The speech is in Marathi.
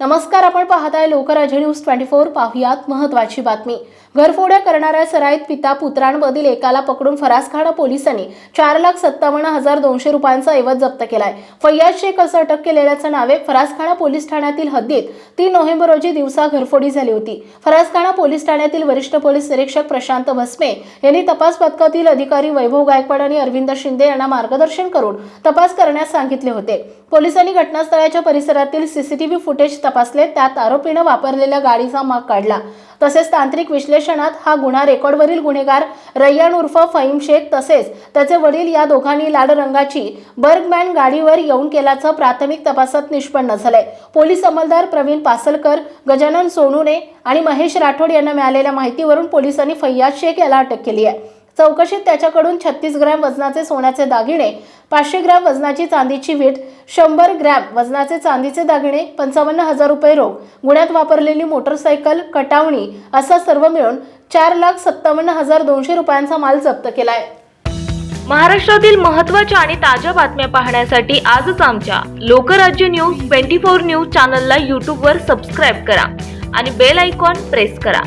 नमस्कार आपण पाहताय लोकराज्य न्यूज ट्वेंटी फोर. पाहुयात महत्वाची बातमी. घरफोड्या करणाऱ्या सराईत पिता पुत्रांमधील एकाला पकडून फरासखाना पोलिसांनी चार लाख सत्तावन्न हजार दोनशे रुपयांचा ऐवज जप्त केलाय. फय्याज शेख असं अटक केलेल्याचं नावे फरासखाना पोलीस ठाण्यातील हद्दीत तीन नोव्हेंबर रोजी दिवसा घरफोडी झाली होती. फरासखाना पोलीस ठाण्यातील वरिष्ठ पोलीस निरीक्षक प्रशांत भस्मे यांनी तपास पथकातील अधिकारी वैभव गायकवाड आणि अरविंद शिंदे यांना मार्गदर्शन करून तपास करण्यास सांगितले होते. पोलिसांनी घटनास्थळाच्या परिसरातील सीसीटीव्ही फुटेज तपासले त्यात आरोपीनं वापरलेल्या गाडीचा माग काढला. तसेच तांत्रिक विश्लेषणात हा गुन्हा रेकॉर्डवरील गुन्हेगार रय्यान उर्फ फहीम शेख तसेच त्याचे वडील या दोघांनी लाल रंगाची बर्गमॅन गाडीवर येऊन केल्याचं प्राथमिक तपासात निष्पन्न झालंय. पोलीस अंमलदार प्रवीण पासलकर गजानन सोनूने आणि महेश राठोड यांना मिळालेल्या माहितीवरून पोलिसांनी फय्याद शेख याला अटक केली आहे. चौकशीत त्याच्याकडून छत्तीस ग्रॅम वजनाचे सोन्याचे दागिने पाचशे ग्रॅम वजनाची चांदीची वीट शंभर ग्रॅम वजनाचे चांदीचे दागिने पंचावन्न हजार रुपये रोख गुन्ह्यात वापरलेली मोटरसायकल कटावणी असा सर्व मिळून चार लाख सत्तावन्न हजार दोनशे रुपयांचा माल जप्त केलाय. महाराष्ट्रातील महत्त्वाच्या आणि ताज्या बातम्या पाहण्यासाठी आजच आमच्या Lokrajya news twenty four news चॅनलला यूट्यूबवर सबस्क्राईब करा आणि बेल आयकॉन प्रेस करा.